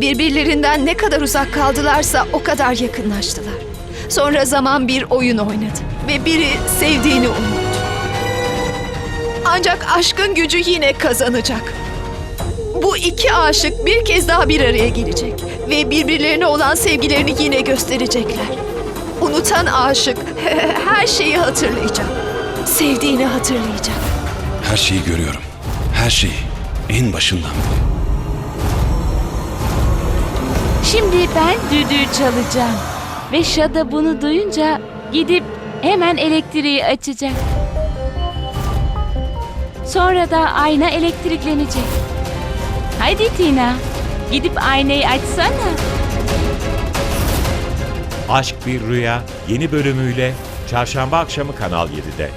Birbirlerinden ne kadar uzak kaldılarsa o kadar yakınlaştılar. Sonra zaman bir oyun oynadı ve biri sevdiğini unuttu. Ancak aşkın gücü yine kazanacak. Bu iki aşık bir kez daha bir araya gelecek ve birbirlerine olan sevgilerini yine gösterecekler. Unutan aşık her şeyi hatırlayacak. Sevdiğini hatırlayacak. Her şeyi görüyorum. Her şeyi. En başından beri. Şimdi ben düdüğü çalacağım. Ve Şada bunu duyunca gidip hemen elektriği açacak. Sonra da ayna elektriklenecek. Haydi Tina, gidip aynayı açsana. Aşk Bir Rüya yeni bölümüyle çarşamba akşamı Kanal 7'de.